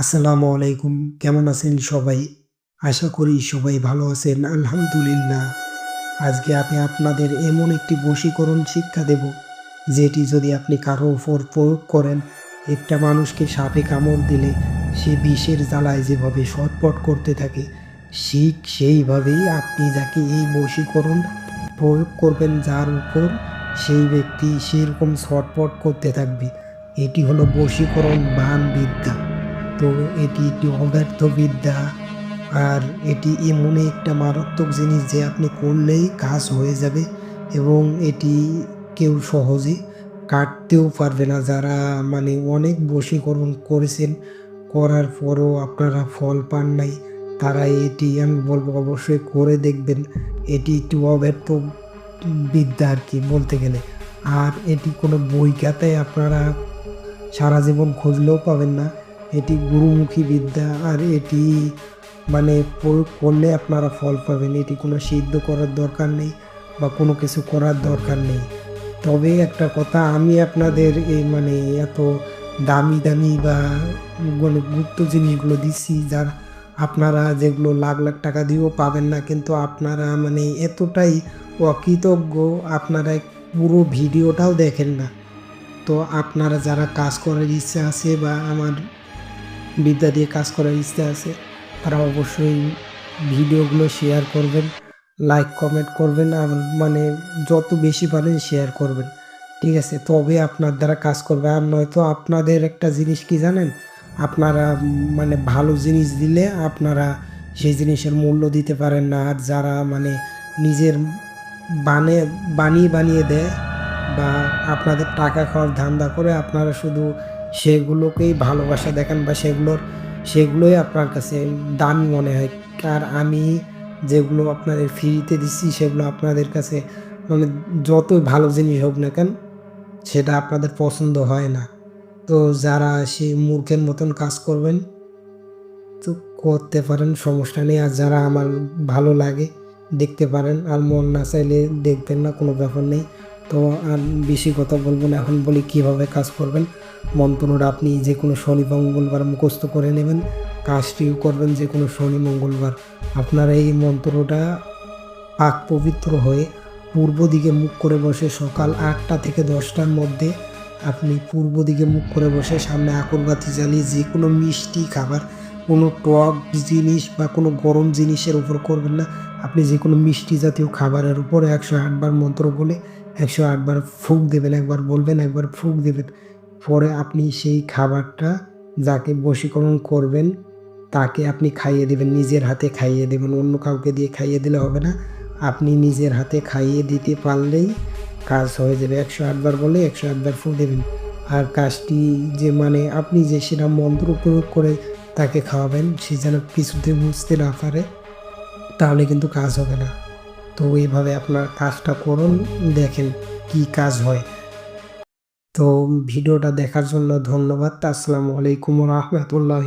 আসসালামু আলাইকুম। কেমন আছেন সবাই? আশা করি সবাই ভালো আছেন, আলহামদুলিল্লাহ। আজকে আমি আপনাদের এমন একটি বশীকরণ শিক্ষা দেব, যেটি যদি আপনি কারও উপর প্রয়োগ করেন, একটা মানুষকে সাপে কামড় দিলে সে বিষের জ্বালায় যেভাবে ছটপট করতে থাকে, ঠিক সেইভাবেই আপনি যাকে এই বশীকরণ প্রয়োগ করবেন, যার উপর সেই ব্যক্তি সেরকম ছটপট করতে থাকবে। এটি হলো বশীকরণ বান বিদ্যা তো এটি একটি অব্যর্থ বিদ্যা আর এটি এমনই একটা মারাত্মক জিনিস যে আপনি করলেই কাজ হয়ে যাবে এবং এটি কেউ সহজে কাটতেও পারবে না। যারা মানে অনেক বশীকরণ করেছেন, করার পরও আপনারা ফল পান নাই, তারা এটি আমি বলব অবশ্যই করে দেখবেন। এটি একটু অব্যর্থ বিদ্যা আর কি বলতে গেলে। আর এটি কোনো বই খাতায় আপনারা সারা জীবন খুঁজলেও পাবেন না। এটি গুরুমুখী বিদ্যা আর এটি মানে প্রয়োগ করলে আপনারা ফল পাবেন। এটি কোনো সিদ্ধ করার দরকার নেই বা কোনো কিছু করার দরকার নেই। তবে একটা কথা, আমি আপনাদের এই মানে এত দামি দামি বা মানে গুপ্ত জিনিসগুলো দিচ্ছি যার আপনারা যেগুলো লাখ লাখ টাকা দিয়েও পাবেন না, কিন্তু আপনারা মানে এতটাই অকৃতজ্ঞ, আপনারা পুরো ভিডিওটাও দেখেন না। তো আপনারা যারা কাজ করার ইচ্ছা আছে বা আমার বিদ্যা দিয়ে কাজ করার ইচ্ছা আছে, তারা অবশ্যই ভিডিওগুলো শেয়ার করবেন লাইক কমেন্ট করবেন আর মানে যত বেশি পারেন শেয়ার করবেন, ঠিক আছে? তবে আপনার দ্বারা কাজ করবে। আর নয়তো আপনাদের একটা জিনিস কি জানেন? আপনারা মানে ভালো জিনিস দিলে আপনারা সেই জিনিসের মূল্য দিতে পারেন না। আর যারা মানে নিজের বানে, বানিয়ে বানিয়ে দেয় বা আপনাদের টাকা খাওয়ার ধান্দা করে, আপনারা শুধু সেগুলোকেই ভালোবাসা দেখান বা সেগুলোর, সেগুলোই আপনার কাছে দামি মনে হয়। আর আমি যেগুলো আপনাদের ফ্রিতে দিচ্ছি সেগুলো আপনাদের কাছে মানে যতই ভালো জিনিস হোক না কেন, সেটা আপনাদের পছন্দ হয় না। তো যারা সেই মূর্খের মতন কাজ করবেন, তো করতে পারেন, সমস্যা নেই। আর যারা আমার ভালো লাগে, দেখতে পারেন। আর মন না চাইলে দেখবেন না, কোনো ব্যাপার নেই। তো আর বেশি কথা বলব না। এখন বলি কীভাবে কাজ করবেন। মন্ত্রটা আপনি যে কোনো শনি মঙ্গলবার মুখস্থ করে নেবেন, কাজটিও করবেন যে কোনো শনি মঙ্গলবার। আপনারা এই মন্ত্রটা পাক পবিত্র হয়ে পূর্ব দিকে মুখ করে বসে সকাল আটটা থেকে দশটার মধ্যে আপনি পূর্ব দিকে মুখ করে বসে সামনে আকরবাতি জ্বালিয়ে যে কোনো মিষ্টি খাবার, কোনো টক জিনিস বা কোনো গরম জিনিসের উপর করবেন না। আপনি যে কোনো মিষ্টি জাতীয় খাবারের উপর একশো আটবার মন্ত্র বলে একশো আটবার ফুক দেবেন, একবার বলবেন, একবার ফুক দেবেন। পরে আপনি সেই খাবারটা যাকে বশীকরণ করবেন, তাকে আপনি খাইয়ে দেবেন, নিজের হাতে খাইয়ে দেবেন। অন্য কাউকে দিয়ে খাইয়ে দিলে হবে না। আপনি নিজের হাতে খাইয়ে দিতে পারলেই কাজ হয়ে যাবে। একশো আটবার বলে একশো আটবার ফুল দেবেন। আর কাজটি যে মানে আপনি যে সেটা মন্ত্র প্রয়োগ করে তাকে খাওয়াবেন, সে যেন কিছুতে বুঝতে না পারে, তাহলে কিন্তু কাজ হবে না। তো এইভাবে আপনার কাজটা করুন, দেখেন কি কাজ হয়। তো ভিডিওটা দেখার জন্য ধন্যবাদ। আসসালামু আলাইকুম রহমতুল্লাহ